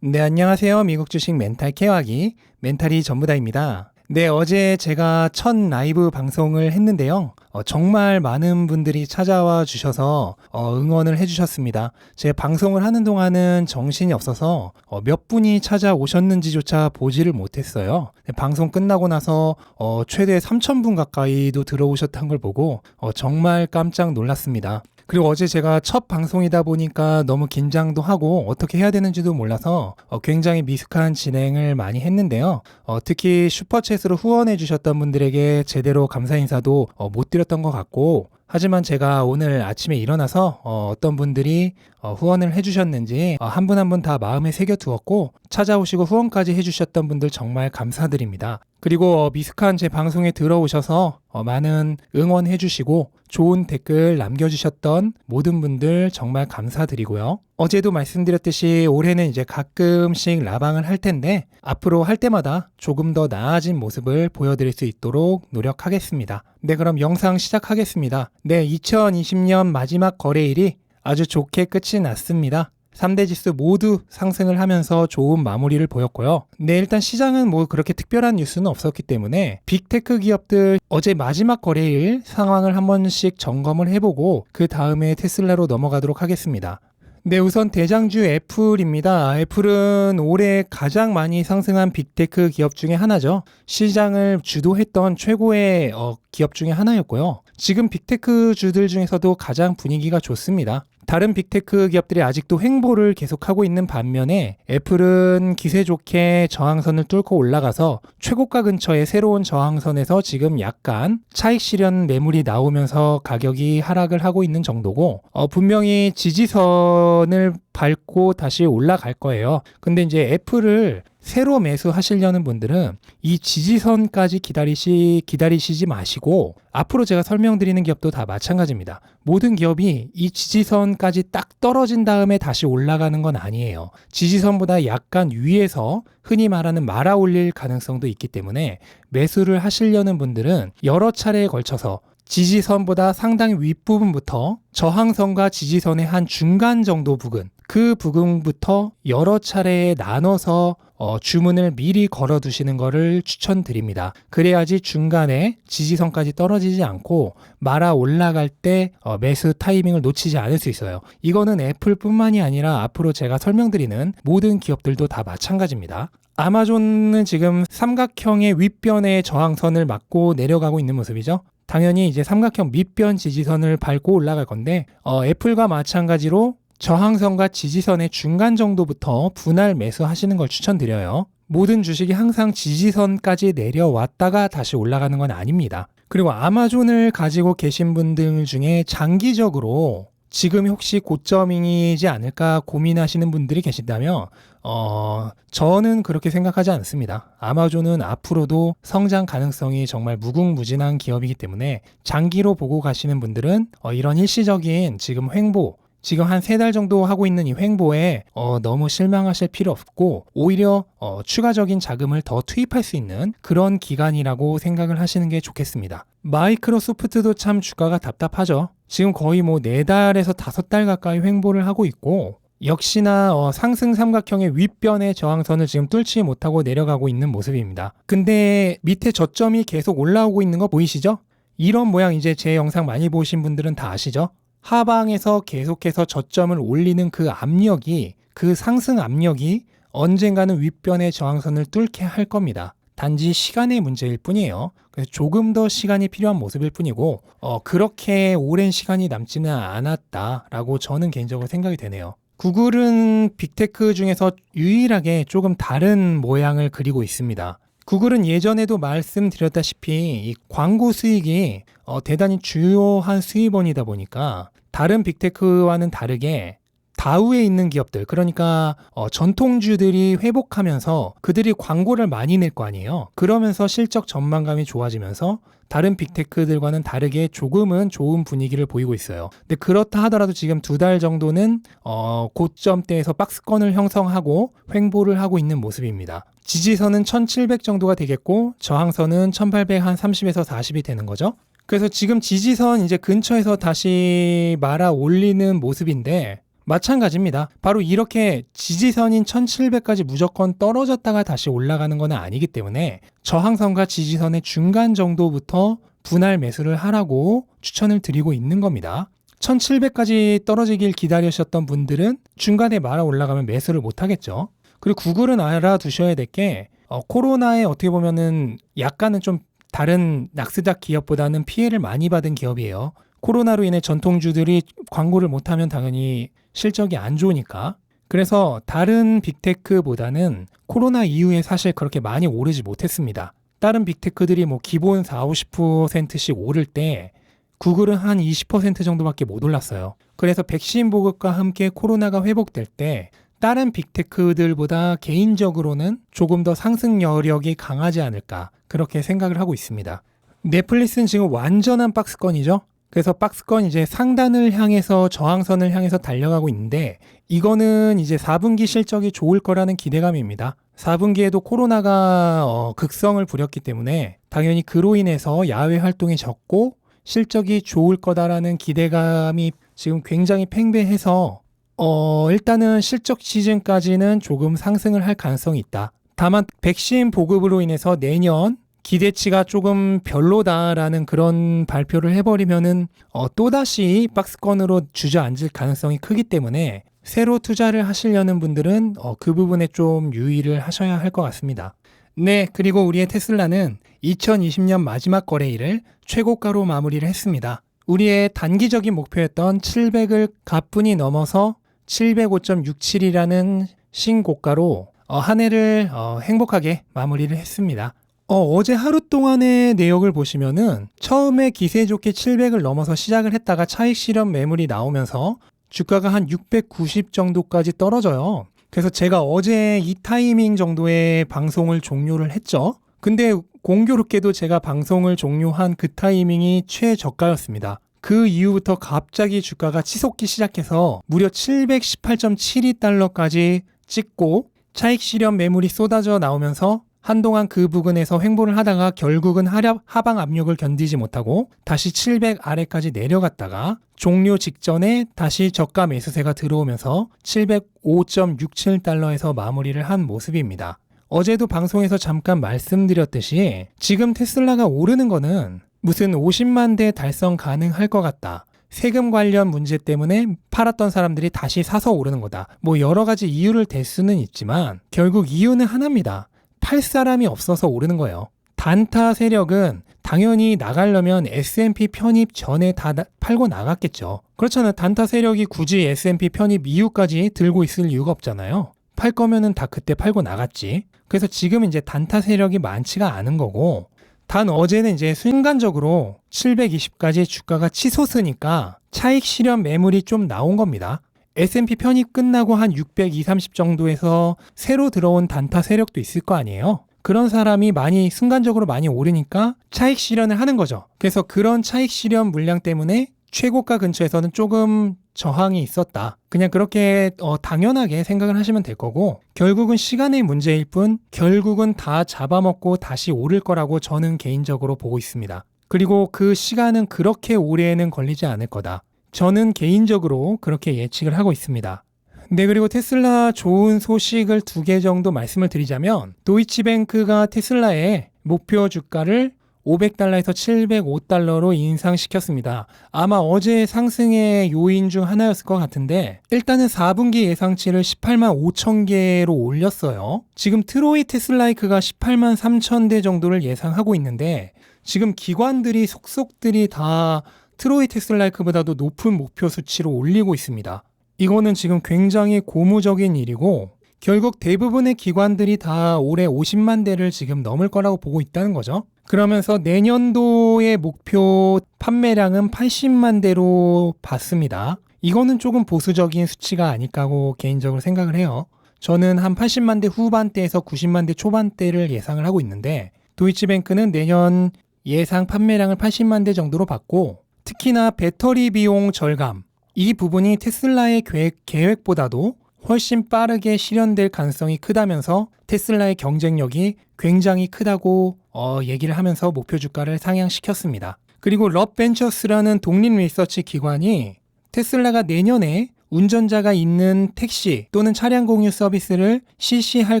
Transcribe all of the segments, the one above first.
네, 안녕하세요. 미국 주식 멘탈 케어하기 멘탈이 전부다입니다. 네, 어제 제가 첫 라이브 방송을 했는데요. 어, 정말 많은 분들이 찾아와 주셔서 어, 응원을 해주셨습니다. 제 방송을 하는 동안은 정신이 없어서 어, 몇 분이 찾아오셨는지조차 보지를 못했어요. 네, 방송 끝나고 나서 어, 최대 3,000분 가까이도 들어오셨던 걸 보고 어, 정말 깜짝 놀랐습니다. 그리고 어제 제가 첫 방송이다 보니까 너무 긴장도 하고 어떻게 해야 되는지도 몰라서 어, 굉장히 미숙한 진행을 많이 했는데요. 어, 특히 슈퍼챗으로 후원해 주셨던 분들에게 제대로 감사 인사도 어, 못 드렸던 것 같고 하지만 제가 오늘 아침에 일어나서 어, 떤 분들이 어, 후원을 해주셨는지 어, 한분 한 분 다 마음에 새겨두었고 찾아오시고 후원까지 해주셨던 분들 정말 감사드립니다. 그리고 어, 미숙한 제 방송에 들어오셔서 어, 많은 응원해주시고 좋은 댓글 남겨주셨던 모든 분들 정말 감사드리고요. 어제도 말씀드렸듯이 올해는 이제 가끔씩 라방을 할 텐데 앞으로 할 때마다 조금 더 나아진 모습을 보여드릴 수 있도록 노력하겠습니다. 네, 그럼 영상 시작하겠습니다. 네, 2020년 마지막 거래일이 아주 좋게 끝이 났습니다. 3대 지수 모두 상승을 하면서 좋은 마무리를 보였고요. 네, 일단 시장은 뭐 그렇게 특별한 뉴스는 없었기 때문에 빅테크 기업들 어제 마지막 거래일 상황을 한 번씩 점검을 해보고 그 다음에 테슬라로 넘어가도록 하겠습니다. 네, 우선 대장주 애플입니다. 애플은 올해 가장 많이 상승한 빅테크 기업 중에 하나죠. 시장을 주도했던 최고의 어, 기업 중에 하나였고요. 지금 빅테크 주들 중에서도 가장 분위기가 좋습니다. 다른 빅테크 기업들이 아직도 횡보를 계속하고 있는 반면에 애플은 기세 좋게 저항선을 뚫고 올라가서 최고가 근처의 새로운 저항선에서 지금 약간 차익 실현 매물이 나오면서 가격이 하락을 하고 있는 정도고 어, 분명히 지지선을 밟고 다시 올라갈 거예요. 근데 이제 애플을 새로 매수하시려는 분들은 이 지지선까지 기다리시, 기다리시지 마시고 앞으로 제가 설명드리는 기업도 다 마찬가지입니다. 모든 기업이 이 지지선까지 딱 떨어진 다음에 다시 올라가는 건 아니에요. 지지선보다 약간 위에서 흔히 말하는 말아 올릴 가능성도 있기 때문에 매수를 하시려는 분들은 여러 차례에 걸쳐서 지지선보다 상당히 윗부분부터 저항선과 지지선의 한 중간 정도 부근 그 부분부터 여러 차례에 나눠서 어, 주문을 미리 걸어 두시는 것을 추천드립니다. 그래야지 중간에 지지선까지 떨어지지 않고 말아 올라갈 때 어, 매수 타이밍을 놓치지 않을 수 있어요. 이거는 애플뿐만이 아니라 앞으로 제가 설명드리는 모든 기업들도 다 마찬가지입니다. 아마존은 지금 삼각형의 윗변의 저항선을 맞고 내려가고 있는 모습이죠. 당연히 이제 삼각형 밑변 지지선을 밟고 올라갈 건데 어, 애플과 마찬가지로 저항선과 지지선의 중간 정도부터 분할 매수하시는 걸 추천드려요. 모든 주식이 항상 지지선까지 내려왔다가 다시 올라가는 건 아닙니다. 그리고 아마존을 가지고 계신 분들 중에 장기적으로 지금이 혹시 고점이지 않을까 고민하시는 분들이 계신다면 어, 저는 그렇게 생각하지 않습니다. 아마존은 앞으로도 성장 가능성이 정말 무궁무진한 기업이기 때문에 장기로 보고 가시는 분들은 어, 이런 일시적인 지금 횡보 지금 한 세 달 정도 하고 있는 이 횡보에 어, 너무 실망하실 필요 없고 오히려 어, 추가적인 자금을 더 투입할 수 있는 그런 기간이라고 생각을 하시는 게 좋겠습니다. 마이크로소프트도 참 주가가 답답하죠. 지금 거의 뭐 네 달에서 다섯 달 가까이 횡보를 하고 있고 역시나 어, 상승 삼각형의 윗변의 저항선을 지금 뚫지 못하고 내려가고 있는 모습입니다. 근데 밑에 저점이 계속 올라오고 있는 거 보이시죠? 이런 모양 이제 제 영상 많이 보신 분들은 다 아시죠? 하방에서 계속해서 저점을 올리는 그 압력이 그 상승 압력이 언젠가는 윗변의 저항선을 뚫게 할 겁니다. 단지 시간의 문제일 뿐이에요. 그래서 조금 더 시간이 필요한 모습일 뿐이고 어, 그렇게 오랜 시간이 남지는 않았다라고 저는 개인적으로 생각이 되네요. 구글은 빅테크 중에서 유일하게 조금 다른 모양을 그리고 있습니다. 구글은 예전에도 말씀드렸다시피 이 광고 수익이 어, 대단히 주요한 수입원이다 보니까 다른 빅테크와는 다르게 다우에 있는 기업들 그러니까 어, 전통주들이 회복하면서 그들이 광고를 많이 낼 거 아니에요. 그러면서 실적 전망감이 좋아지면서 다른 빅테크들과는 다르게 조금은 좋은 분위기를 보이고 있어요. 근데 그렇다 하더라도 지금 두 달 정도는 어, 고점대에서 박스권을 형성하고 횡보를 하고 있는 모습입니다. 지지선은 1700 정도가 되겠고 저항선은 1800 한 30에서 40이 되는 거죠. 그래서 지금 지지선 이제 근처에서 다시 말아 올리는 모습인데 마찬가지입니다. 바로 이렇게 지지선인 1700까지 무조건 떨어졌다가 다시 올라가는 건 아니기 때문에 저항선과 지지선의 중간 정도부터 분할 매수를 하라고 추천을 드리고 있는 겁니다. 1700까지 떨어지길 기다리셨던 분들은 중간에 말아 올라가면 매수를 못 하겠죠. 그리고 구글은 알아두셔야 될게 코로나에 어떻게 보면은 약간은 좀 다른 낙스닥 기업보다는 피해를 많이 받은 기업이에요. 코로나로 인해 전통주들이 광고를 못하면 당연히 실적이 안 좋으니까. 그래서 다른 빅테크보다는 코로나 이후에 사실 그렇게 많이 오르지 못했습니다. 다른 빅테크들이 뭐 기본 4, 50%씩 오를 때 구글은 한 20% 정도밖에 못 올랐어요. 그래서 백신 보급과 함께 코로나가 회복될 때 다른 빅테크들보다 개인적으로는 조금 더 상승 여력이 강하지 않을까 그렇게 생각을 하고 있습니다. 넷플릭스는 지금 완전한 박스권이죠. 그래서 박스권 이제 상단을 향해서 저항선을 향해서 달려가고 있는데 이거는 이제 4분기 실적이 좋을 거라는 기대감입니다. 4분기에도 코로나가 어, 극성을 부렸기 때문에 당연히 그로 인해서 야외 활동이 적고 실적이 좋을 거다라는 기대감이 지금 굉장히 팽배해서 어, 일단은 실적 시즌까지는 조금 상승을 할 가능성이 있다. 다만 백신 보급으로 인해서 내년 기대치가 조금 별로다라는 그런 발표를 해버리면은 어, 또다시 박스권으로 주저앉을 가능성이 크기 때문에 새로 투자를 하시려는 분들은 어, 그 부분에 좀 유의를 하셔야 할 것 같습니다. 네, 그리고 우리의 테슬라는 2020년 마지막 거래일을 최고가로 마무리를 했습니다. 우리의 단기적인 목표였던 700을 가뿐히 넘어서 705.67이라는 신고가로 어, 한 해를 어, 행복하게 마무리를 했습니다. 어, 제 하루 동안의 내역을 보시면은 처음에 기세 좋게 700을 넘어서 시작을 했다가 차익 실현 매물이 나오면서 주가가 한 690 정도까지 떨어져요. 그래서 제가 어제 이 타이밍 정도의 방송을 종료를 했죠. 근데 공교롭게도 제가 방송을 종료한 그 타이밍이 최저가였습니다. 그 이후부터 갑자기 주가가 치솟기 시작해서 무려 718.72달러까지 찍고 차익 실현 매물이 쏟아져 나오면서 한동안 그 부근에서 횡보를 하다가 결국은 하락, 하방 압력을 견디지 못하고 다시 700 아래까지 내려갔다가 종료 직전에 다시 저가 매수세가 들어오면서 705.67달러에서 마무리를 한 모습입니다. 어제도 방송에서 잠깐 말씀드렸듯이 지금 테슬라가 오르는 거는 무슨 50만 대 달성 가능할 것 같다. 세금 관련 문제 때문에 팔았던 사람들이 다시 사서 오르는 거다. 뭐 여러 가지 이유를 댈 수는 있지만 결국 이유는 하나입니다. 팔 사람이 없어서 오르는 거예요. 단타 세력은 당연히 나가려면 S&P 편입 전에 다 팔고 나갔겠죠. 그렇잖아요. 단타 세력이 굳이 S&P 편입 이후까지 들고 있을 이유가 없잖아요. 팔 거면은 다 그때 팔고 나갔지. 그래서 지금 이제 단타 세력이 많지가 않은 거고 단 어제는 이제 순간적으로 720까지 주가가 치솟으니까 차익 실현 매물이 좀 나온 겁니다. S&P 편입 끝나고 한 620, 30 정도에서 새로 들어온 단타 세력도 있을 거 아니에요. 그런 사람이 많이 순간적으로 많이 오르니까 차익 실현을 하는 거죠. 그래서 그런 차익 실현 물량 때문에 최고가 근처에서는 조금 저항이 있었다. 그냥 그렇게 어, 당연하게 생각을 하시면 될 거고 결국은 시간의 문제일 뿐 결국은 다 잡아먹고 다시 오를 거라고 저는 개인적으로 보고 있습니다. 그리고 그 시간은 그렇게 오래는 걸리지 않을 거다. 저는 개인적으로 그렇게 예측을 하고 있습니다. 네, 그리고 테슬라 좋은 소식을 두 개 정도 말씀을 드리자면, 도이치뱅크가 테슬라의 목표 주가를 500달러에서 705달러로 인상시켰습니다. 아마 어제 상승의 요인 중 하나였을 것 같은데, 일단은 4분기 예상치를 18만 5천 개로 올렸어요. 지금 트로이 테슬라이크가 18만 3천 대 정도를 예상하고 있는데, 지금 기관들이 속속들이 다 트로이 테슬라이크보다도 높은 목표 수치로 올리고 있습니다. 이거는 지금 굉장히 고무적인 일이고 결국 대부분의 기관들이 다 올해 50만 대를 지금 넘을 거라고 보고 있다는 거죠. 그러면서 내년도의 목표 판매량은 80만 대로 봤습니다. 이거는 조금 보수적인 수치가 아닐까고 개인적으로 생각을 해요. 저는 한 80만 대 후반대에서 90만 대 초반대를 예상을 하고 있는데 도이치뱅크는 내년 예상 판매량을 80만 대 정도로 봤고 특히나 배터리 비용 절감 이 부분이 테슬라의 계획, 계획보다도 훨씬 빠르게 실현될 가능성이 크다면서 테슬라의 경쟁력이 굉장히 크다고 어, 얘기를 하면서 목표 주가를 상향시켰습니다. 그리고 럽벤처스라는 독립 리서치 기관이 테슬라가 내년에 운전자가 있는 택시 또는 차량 공유 서비스를 실시할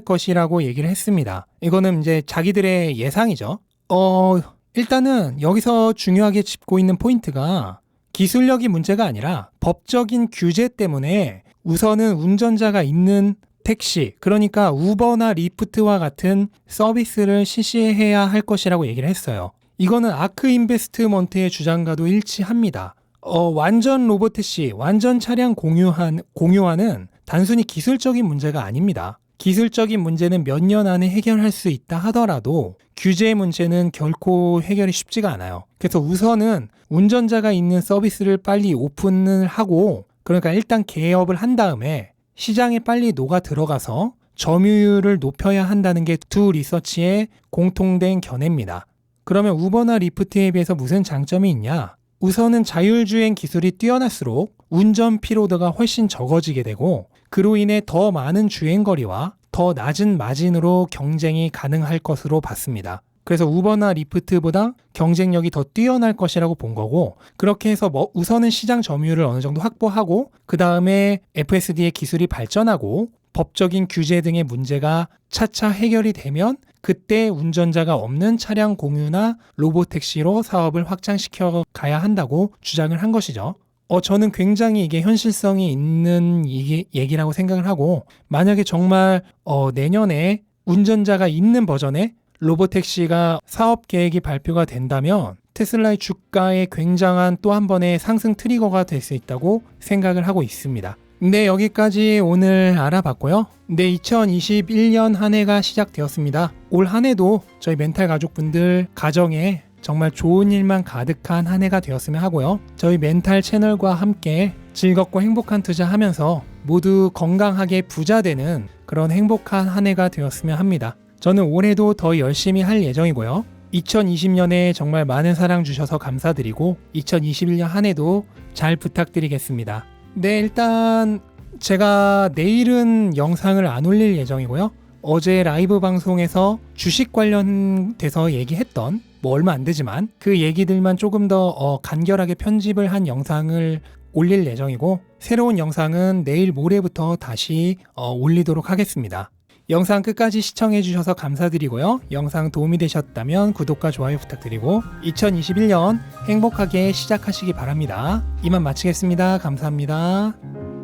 것이라고 얘기를 했습니다. 이거는 이제 자기들의 예상이죠. 어, 일단은 여기서 중요하게 짚고 있는 포인트가 기술력이 문제가 아니라 법적인 규제 때문에 우선은 운전자가 있는 택시, 그러니까 우버나 리프트와 같은 서비스를 실시해야 할 것이라고 얘기를 했어요. 이거는 아크 인베스트먼트의 주장과도 일치합니다. 어, 완전 로보택시, 완전 차량 공유한, 공유화는 단순히 기술적인 문제가 아닙니다. 기술적인 문제는 몇 년 안에 해결할 수 있다 하더라도 규제 문제는 결코 해결이 쉽지가 않아요. 그래서 우선은 운전자가 있는 서비스를 빨리 오픈을 하고 그러니까 일단 개업을 한 다음에 시장에 빨리 녹아 들어가서 점유율을 높여야 한다는 게 두 리서치의 공통된 견해입니다. 그러면 우버나 리프트에 비해서 무슨 장점이 있냐? 우선은 자율주행 기술이 뛰어날수록 운전 피로도가 훨씬 적어지게 되고 그로 인해 더 많은 주행거리와 더 낮은 마진으로 경쟁이 가능할 것으로 봤습니다. 그래서 우버나 리프트보다 경쟁력이 더 뛰어날 것이라고 본 거고 그렇게 해서 뭐 우선은 시장 점유율을 어느 정도 확보하고 그 다음에 FSD의 기술이 발전하고 법적인 규제 등의 문제가 차차 해결이 되면 그때 운전자가 없는 차량 공유나 로보택시로 사업을 확장시켜 가야 한다고 주장을 한 것이죠. 어, 저는 굉장히 이게 현실성이 있는 얘기라고 생각을 하고, 만약에 정말, 어, 내년에 운전자가 있는 버전의 로보택시가 사업 계획이 발표가 된다면, 테슬라의 주가에 굉장한 또 한 번의 상승 트리거가 될 수 있다고 생각을 하고 있습니다. 네, 여기까지 오늘 알아봤고요. 네, 2021년 한 해가 시작되었습니다. 올 한 해도 저희 멘탈 가족분들 가정에 정말 좋은 일만 가득한 한 해가 되었으면 하고요. 저희 멘탈 채널과 함께 즐겁고 행복한 투자하면서 모두 건강하게 부자 되는 그런 행복한 한 해가 되었으면 합니다. 저는 올해도 더 열심히 할 예정이고요. 2020년에 정말 많은 사랑 주셔서 감사드리고 2021년 한 해도 잘 부탁드리겠습니다. 네, 일단 제가 내일은 영상을 안 올릴 예정이고요. 어제 라이브 방송에서 주식 관련돼서 얘기했던 뭐 얼마 안 되지만 그 얘기들만 조금 더 어, 간결하게 편집을 한 영상을 올릴 예정이고 새로운 영상은 내일 모레부터 다시 어, 올리도록 하겠습니다. 영상 끝까지 시청해 주셔서 감사드리고요. 영상 도움이 되셨다면 구독과 좋아요 부탁드리고 2021년 행복하게 시작하시기 바랍니다. 이만 마치겠습니다. 감사합니다.